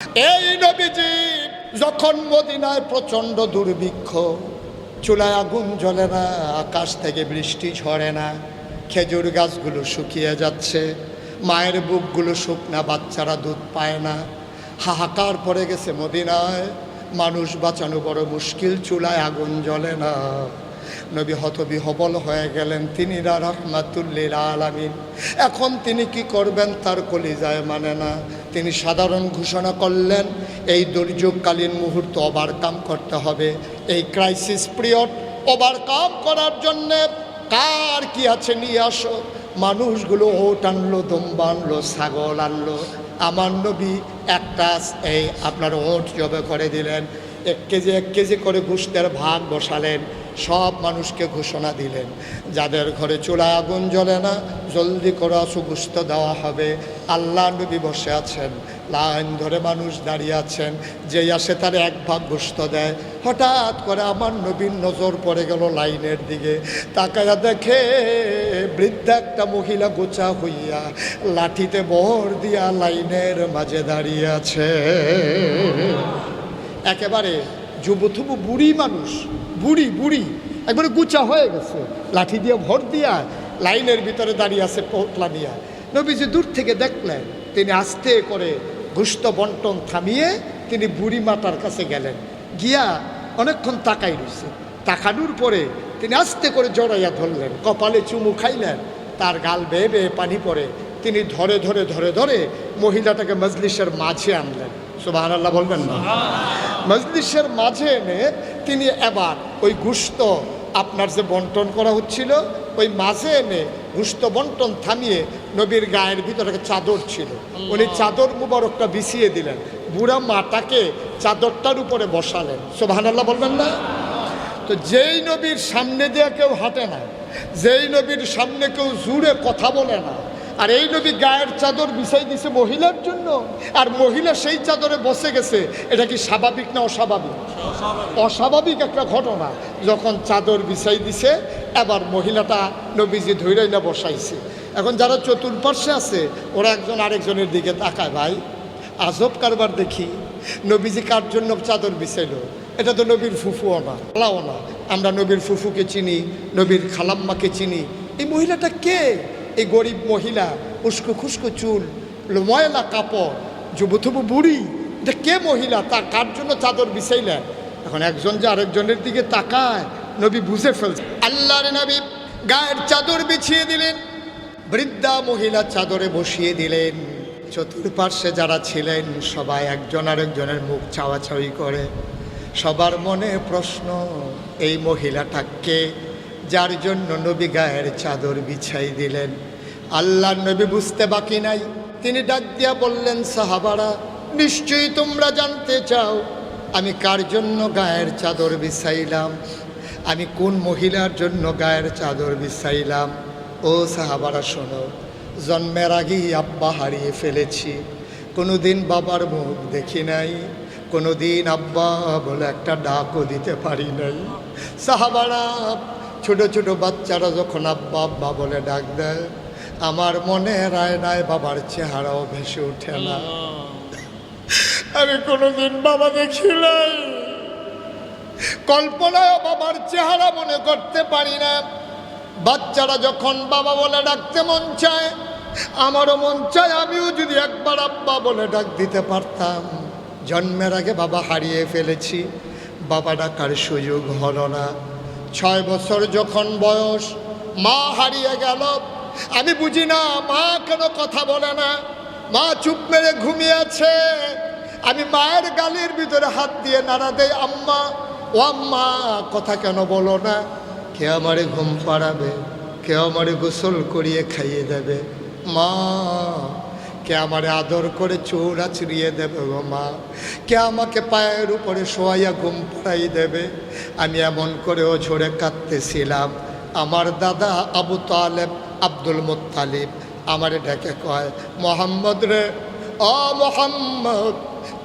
এই নবীজি যখন মদিনায় প্রচণ্ড দুর্ভিক্ষ, চুলায় আগুন জ্বলে না, আকাশ থেকে বৃষ্টি ঝরে না, খেজুর গাছগুলো শুকিয়ে যাচ্ছে, মায়ের বুকগুলো শুকনা, বাচ্চারা দুধ পায় না, হাহাকার পড়ে গেছে মদিনায়, মানুষ বাঁচানো বড় মুশকিল, চুলায় আগুন জ্বলে না। নবী হতবিহবল হয়ে গেলেন তিনি রহমাতুল্লিল আলামিন। এখন তিনি কি করবেন তার কলিজায় মানে না। তিনি সাধারণ ঘোষণা করলেন, এই দুর্যোগকালীন মুহূর্ত ওভারকাম করতে হবে। এই ক্রাইসিস পিরিয়ড ওভারকাম করার জন্যে কার কি আছে নিয়ে আসো। মানুষগুলো ওট আনলো দম্বা আনলো ছাগল আনলো। আমার নবী একটা এই আপনার ওট জবে করে দিলেন। এক কেজি এক কেজি করে ঘুষতের ভাগ বসালেন। সব মানুষকে ঘোষণা দিলেন, যাদের ঘরে চূড়া আগুন জ্বলে না, জলদি করে অসুগুস্ত দেওয়া হবে। আল্লাহ নবী বসে আছেন, লাইন ধরে মানুষ দাঁড়িয়ে আছেন যেই আসে তার এক ভাগ গোস্ত দেয়। হঠাৎ করে আমার নবীর নজর পড়ে গেল লাইনের দিকে। তাকায়া দেখে বৃদ্ধা একটা মহিলা গোচা হইয়া লাঠিতে বহর দিয়া লাইনের মাঝে দাঁড়িয়ে আছে। একেবারে যুবথুবু বুড়ি মানুষ, বুড়ি বুড়ি, একবারে গুচা হয়ে গেছে। লাঠি দিয়ে ভর দিয়া লাইনের ভিতরে দাঁড়িয়ে আছে পোটলা নিয়া। নবীজি দূর থেকে দেখলেন, তিনি আস্তে করে ঘুষ্ট বন্টন থামিয়ে তিনি বুড়ি মাতার কাছে গেলেন। গিয়া অনেকক্ষণ তাকাই রয়েছে তাকানোর পরে তিনি আস্তে করে জড়াইয়া ধরলেন, কপালে চুমু খাইলেন, তার গাল বেয়ে বেয়ে পানি পড়ে। তিনি ধরে ধরে ধরে ধরে মহিলাটাকে মজলিসের মাঝে আনলেন। সুবাহ আল্লাহ বলবেন না। মজলিসের মাঝে এনে তিনি এবার ওই গুস্ত আপনার যে বন্টন করা হচ্ছিল ওই মাঝে এনে গুস্ত বন্টন থামিয়ে নবীর গায়ের ভিতরে একটা চাদর ছিল। উনি চাদর মুবারকটা বিছিয়ে দিলেন। বুড়া মাটাকে চাদরটার উপরে বসালেন। সোভানাল্লাহ বলবেন না? তো যেই নবীর সামনে দিয়ে কেউ হাঁটে না যেই নবীর সামনে কেউ জুড়ে কথা বলে না আর এই নবী গায়ের চাদর বিছাই দিছে মহিলার জন্য। আর মহিলা সেই চাদরে বসে গেছে এটা কি স্বাভাবিক না অস্বাভাবিক? অস্বাভাবিক। একটা ঘটনা যখন চাদর বিছাই দিছে এবার মহিলাটা নবীজি ধৈরাই না বসাইছে। এখন যারা চতুর্পার্শ্বে আছে ওরা একজন আরেকজনের দিকে তাকায় ভাই আজব কারবার দেখি। নবীজি কার জন্য চাদর বিছাইল? এটা তো নবীর ফুফুও না খালাও না। আমরা নবীর ফুফুকে চিনি নবীর খালাম্মাকে চিনি। এই মহিলাটা কে? এই গরিব মহিলা, উস্কো খুস্কো চুল, ময়লা কাপড় যুবথুবু বুড়ি, এটা কে মহিলা? তা কার জন্য চাদর বিছাইলেন এখন একজন যে আরেকজনের দিকে তাকায়, নবী বুঝে ফেলছে। আল্লাহর নবী গায়ের চাদর বিছিয়ে দিলেন, বৃদ্ধা মহিলা চাদরে বসিয়ে দিলেন। চতুর্পার্শ্বে যারা ছিলেন, সবাই একজন আরেকজনের মুখ চাওয়াচাওয়ি করে। সবার মনে প্রশ্ন, এই মহিলাটাকে যার জন্য নবী গায়ের চাদর বিছাই দিলেন। আল্লাহ নবী বুঝতে বাকি নাই। তিনি ডাক দিয়া বললেন, সাহাবারা, নিশ্চয়ই তোমরা জানতে চাও, আমি কার জন্য গায়ের চাদর বিছাইলাম? আমি কোন মহিলার জন্য গায়ের চাদর বিছাইলাম? ও সাহাবারা, শোনো, জন্মের আগেই আব্বা হারিয়ে ফেলেছি। কোনোদিন বাবার মুখ দেখি নাই, কোনোদিন আব্বা বলে একটা ডাকও দিতে পারি নাই। সাহাবারা ছোট ছোট বাচ্চারা যখন আব্বা আব্বা বলে ডাক দেয় আমার মনে রায় রায় বাবার চেহারাও ভেসে ওঠে না। আমি কোনোদিন বাবা দেখি নাই। কল্পনায় বাবার চেহারা মনে করতে পারি না। বাচ্চারা যখন বাবা বলে ডাকতে মন চায় আমারও মন চায় আমিও যদি একবার আব্বা বলে ডাক দিতে পারতাম। জন্মের আগে বাবা হারিয়ে ফেলেছি। বাবা ডাকার সুযোগ হলো না। ছয় বছর যখন বয়স, মা হারিয়ে গেল। আমি বুঝি না, মা কেন কথা বলে না। মা চুপ মেরে ঘুমিয়ে আছে আমি মায়ের গালির ভিতরে হাত দিয়ে নাড়া দেই, আম্মা, ও আম্মা, কথা কেন বলো না? কে আমারে ঘুম পাড়াবে? কে আমারে গোসল করিয়ে খাইয়ে দেবে? মা কে আমার আদর করে চৌড়া ছিঁড়িয়ে দেবে গো মা। কে আমাকে পায়ের উপরে শোয়াইয়া ঘুম পড়াই দেবে? আমি এমন করেও ঝরে কাঁদতেছিলাম। আমার দাদা আবু তালেব আব্দুল মোত্তালিব আমার ডেকে কয়, মোহাম্মদ রে অ মোহাম্মদ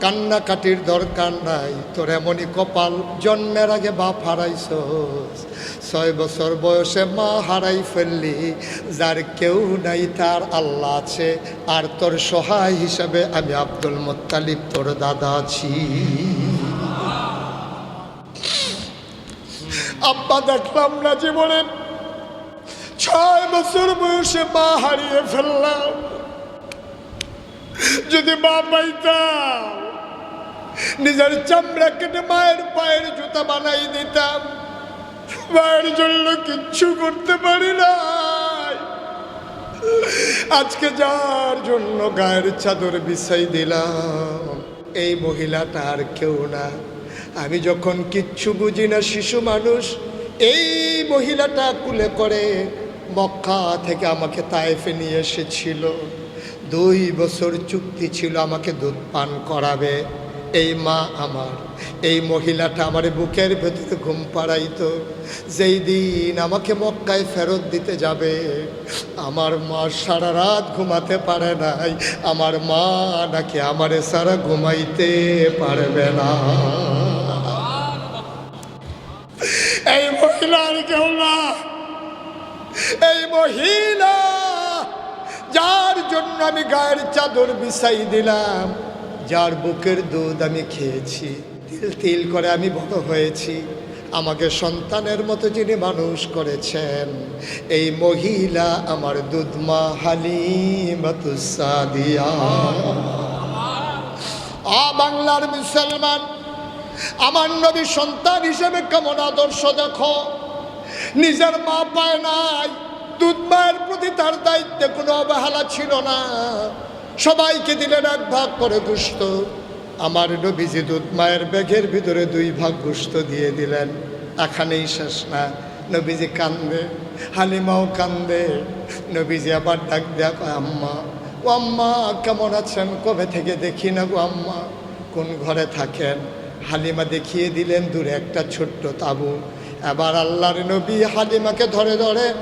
কান্নাকাটির দরকার নাই। তোর এমনই কপাল, জন্মের আগে বাপ হারাইছস। ছয় বছর বয়সে মা হারাই ফেললি। যার কেউ নাই, তার আল্লাহ আছে। আর তোর সহায় হিসাবে আমি আব্দুল মোত্তালিব, তোর দাদা আছি। আব্বা, দেখলাম না জীবনে। ছয় বছর বয়সে মা হারিয়ে ফেললাম। যদি মা পাইতাম। নিজের চামড়া কেটে মায়ের পায়ের জুতা বানাই দিতাম। মায়ের জন্য কিচ্ছু করতে পারি না আজকে যার জন্য গায়ের চাদর বিছাই দিলাম, এই মহিলাটা আর কেউ না। আমি যখন কিচ্ছু বুঝি না, শিশু মানুষ, এই মহিলাটা কুলে করে মক্কা থেকে আমাকে তায়েফে নিয়ে এসেছিল। দুই বছর চুক্তি ছিল আমাকে দুধ পান করাবে। এই মা আমার, এই মহিলাটা আমার বুকের ভেতরে ঘুম পাড়াইতো। যেই দিন আমাকে মক্কায় ফেরত দিতে যাবে, আমার মা সারা রাত ঘুমাতে পারে নাই। আমার মা নাকি আমারে সারা ঘুমাইতে পারবে না। এই মহিলার কেউ না। এই মহিলা, যার জন্য আমি গায়ের চাদর বিছাই দিলাম যার বুকের দুধ আমি খেয়েছি, তিল তিল করে আমি বড় হয়েছি। আমাকে সন্তানের মতো যিনি মানুষ করেছেন, এই মহিলা আমার দুধমা হালিমাতুসাদিয়া আ বাংলার মুসলমান, আমার নবী সন্তান হিসেবে কেমন আদর্শ দেখো? নিজের মা পায় নাই, দুধ মায়ের প্রতি তার দায়িত্বে কোনো অবহেলা ছিল না। সবাইকে দিলেন এক ভাগ করে গুস্ত। আমার নবীজি দুধ মায়ের ব্যাগের ভিতরে দুই ভাগ গুস্ত দিয়ে দিলেন। এখানেই শেষ না। নবীজি কান্দে, হালিমাও কান্দে। নবীজি আবার ডাক কয়, আম্মা, ও আম্মা, কেমন আছেন? কবে থেকে দেখি না গো আম্মা? কোন ঘরে থাকেন? হালিমা দেখিয়ে দিলেন দূরে একটা ছোট্ট তাবু। এবার আল্লাহর নবী হালিমাকে ধরে ধরে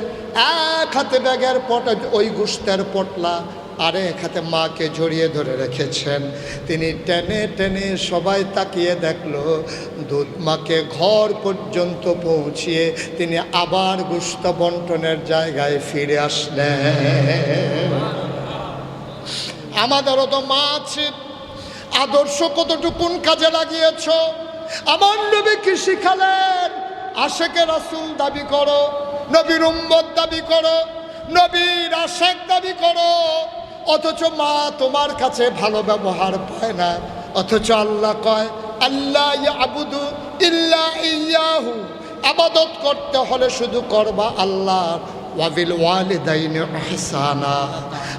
এক হাতে ব্যাগের পট, ওই গুস্তের পটলা আরে এক হাতে মাকে জড়িয়ে ধরে রেখেছেন। তিনি টেনে টেনে সবাই তাকিয়ে দেখল দুধ মাকে ঘর পর্যন্ত পৌঁছিয়ে তিনি আবার গুস্ত বন্টনের জায়গায় ফিরে আসলেন। আমাদেরও তো মা আছে। আদর্শ কতটুকুন কাজে লাগিয়েছ? আমার নবী কি শিখালেন? আশেকে রাসুল দাবি করো, নবীর উম্মত দাবি করো, নবীর আশেক দাবি করো। অথচ মা তোমার কাছে ভালো ব্যবহার পায় না। অথচ আল্লাহ কয় আল্লাহ আবুদু ইল্লা ইয়াহু। আবাদত করতে হলে শুধু করবা আল্লাহ।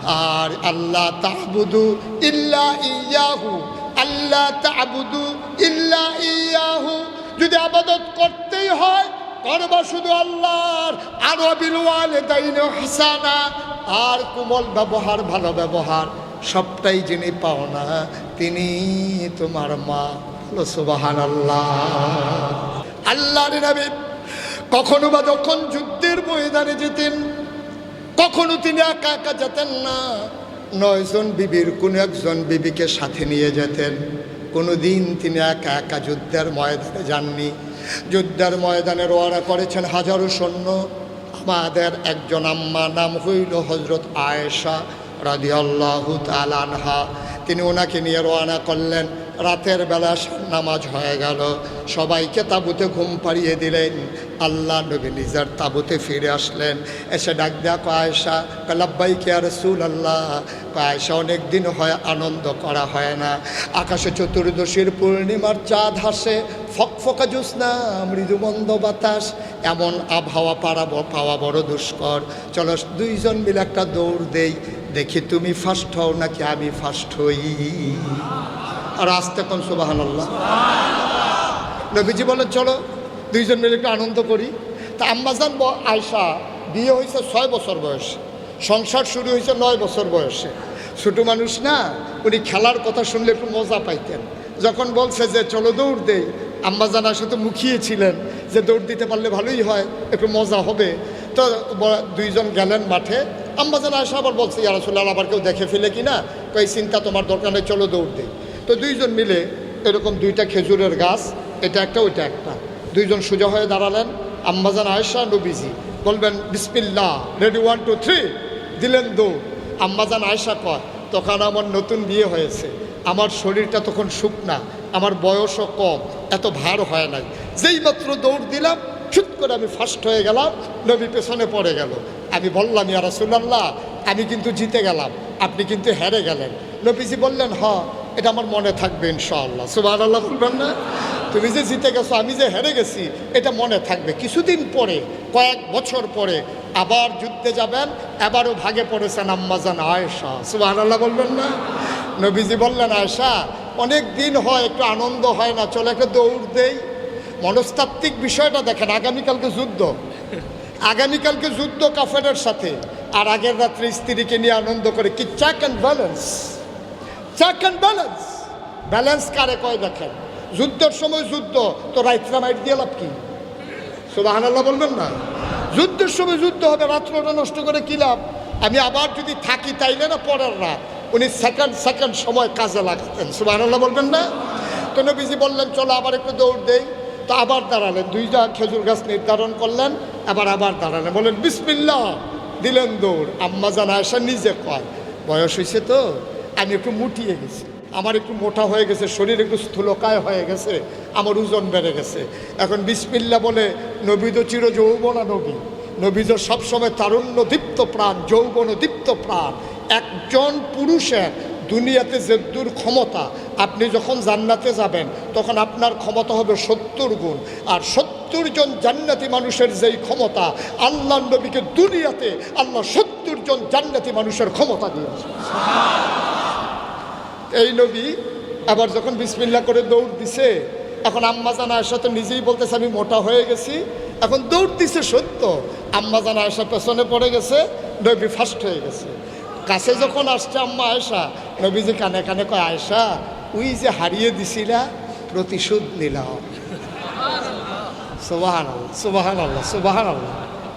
আর আল্লাহ তাহবুদু ইল্লা ইয়াহু। আল্লাহ তাহবুদু ইল্লা ইয়াহু। যদি আবাদত করতেই হয় করবা শুধু আল্লাহর। আর ওয়াবিল ওয়ালিদাইন ইহসানা আর কোমল ব্যবহার, ভালো ব্যবহার, সবটাই যিনি পাও না, তিনি তোমার মা। বলো সুবাহান আল্লাহ আল্লাহর নবী কখনো বা যখন যুদ্ধের ময়দানে যেতেন, কখনো তিনি একা একা যেতেন না। নয়জন বিবির, কোনো একজন বিবিকে সাথে নিয়ে যেতেন। কোনো দিন তিনি একা একা যুদ্ধের ময়দানে যাননি। যুদ্ধের ময়দানে রোয়ারা করেছেন হাজারো সৈন্য। আমাদের একজন আম্মা, নাম হইল হজরত আয়েশা রাজি আল্লাহ আনহা। তিনি ওনাকে নিয়ে রওনা করলেন। রাতের বেলা নামাজ হয়ে গেল। সবাইকে তাবুতে ঘুম পাড়িয়ে দিলেন। আল্লাহ নবী নিজের তাবুতে ফিরে আসলেন। এসে ডাক দেয়া কয়েশা কালাব্বাই কে আর সুল আল্লাহ কয়েশা, অনেক দিন হয় আনন্দ করা হয় না। আকাশে চতুর্দশীর পূর্ণিমার চাঁদ হাসে ফকফকা জ্যোৎস্না মৃদুমন্দ বাতাস। এমন আবহাওয়া পাড়া পাওয়া বড় দুষ্কর। চলো দুইজন মিলে একটা দৌড় দেই। দেখি তুমি ফার্স্ট হও নাকি আমি ফার্স্ট হই? আর আসতে কোন সুবাহান আল্লাহ নবীজি বলেন চলো, দুইজন মিলে একটু আনন্দ করি। তা আম্মাজান আয়সা বিয়ে হয়েছে ছয় বছর বয়সে। সংসার শুরু হয়েছে নয় বছর বয়সে। ছোটো মানুষ না, উনি খেলার কথা শুনলে একটু মজা পাইতেন। যখন বলছে যে, চলো দৌড় দেই। আম্মাজান আয়সা তো মুখিয়েছিলেন যে, দৌড় দিতে পারলে ভালোই হয়, একটু মজা হবে। তো দুইজন গেলেন মাঠে। আম্মাজান আয়সা আবার বলছে ইয়ারসুল্লাহ আবার কেউ দেখে ফেলে কি না? কই চিন্তা তোমার দরকার নেই, চলো দৌড় দেই। তো দুইজন মিলে এরকম দুইটা খেজুরের গাছ, এটা একটা, ওইটা একটা। দুইজন সোজা হয়ে দাঁড়ালেন আম্বাজান আয়েশা, নবীজি। বলবেন বিসমিল্লা রেডি, ওয়ান, টু, থ্রি, দিলেন দৌড়। আম্বাজান আয়েশা কয়, তখন আমার নতুন বিয়ে হয়েছে। আমার শরীরটা তখন শুকনা, আমার বয়সও কম, এত ভার হয় নাই। যেই মাত্র দৌড় দিলাম ছুট করে আমি ফার্স্ট হয়ে গেলাম, নবী পেছনে পড়ে গেল। আমি বললাম, ইয়া রাসূলুল্লাহ, আমি কিন্তু জিতে গেলাম, আপনি কিন্তু হেরে গেলেন। নবীজি বললেন, হ, এটা আমার মনে থাকবে ইনশাআল্লাহ। সুবাহ আল্লাহ বলবেন না? তুমি যে জিতে গেছো, আমি যে হেরে গেছি, এটা মনে থাকবে। কিছুদিন পরে, কয়েক বছর পরে আবার যুদ্ধে যাবেন এবারও ভাগে পড়েছেন আম্মাজান আয়েশা। সুবাহ আল্লাহ বলবেন না? নবীজি বললেন, আয়েশা, অনেক দিন হয়, একটু আনন্দ হয় না, চলে একটা দৌড় দেই। মনস্তাত্ত্বিক বিষয়টা দেখেন, আগামীকালকে যুদ্ধ। আগামীকালকে যুদ্ধ কাফেরের সাথে, আর আগের রাত্রে স্ত্রীকে নিয়ে আনন্দ করে কি check and balance check and balance balance কারে কয় দেখেন? যুদ্ধের সময় যুদ্ধ, তো রাইতরা মাইট দিয়ে লাভ কি? সুবাহান আল্লাহ বলবেন না? যুদ্ধের সময় যুদ্ধ হবে রাত্রটা নষ্ট করে কি লাভ? আমি আবার যদি থাকি তাইলে না পরের রাত? উনি সেকেন্ড সেকেন্ড সময় কাজে লাগতেন। সুবাহান আল্লাহ বলবেন না? তো নবীজি বললেন, চলো আবার একটু দৌড় দেই। তো আবার দাঁড়ালেন। দুইটা খেজুর গাছ নির্ধারণ করলেন। আবার আবার দাঁড়ালেন বলেন বিসমিল্লা দিলেন দৌড়। আম্মা জানা আসা নিজে কয়, বয়স হয়েছে তো, আমি একটু মুটিয়ে গেছি। আমার একটু মোটা হয়ে গেছে, শরীর একটু স্থূলকায় হয়ে গেছে, আমার ওজন বেড়ে গেছে। এখন বিসমিল্লা বলে নবী তো চির যৌবনা নবী। নবী তো সবসময় তারুণ্য দীপ্ত প্রাণ, যৌবন দীপ্ত প্রাণ। একজন পুরুষের দুনিয়াতে যে দূর ক্ষমতা, আপনি যখন জান্নাতে যাবেন, তখন আপনার ক্ষমতা হবে সত্তর গুণ। আর সত্তর জন জান্নাতি মানুষের যেই ক্ষমতা, আল্লাহ নবীকে দুনিয়াতে আল্লাহ সত্তর জন জান্নাতি মানুষের ক্ষমতা দিয়েছে। এই নবী আবার যখন বিসমিল্লা করে দৌড় দিছে, এখন আম্মা জানা আয়সা তো নিজেই বলতেছে, আমি মোটা হয়ে গেছি। এখন দৌড় দিছে সত্য। আম্মা জানা পেছনে পড়ে গেছে, নবী ফার্স্ট হয়ে গেছে। কাছে যখন আসছে আম্মা আয়সা নবীজি কানে কানে কয় আয়সা উই যে হারিয়ে দিছিলা প্রতিশোধ নিলাম। সুবাহান আল্লাহ সুবাহান আল্লাহ সুবাহান আল্লাহ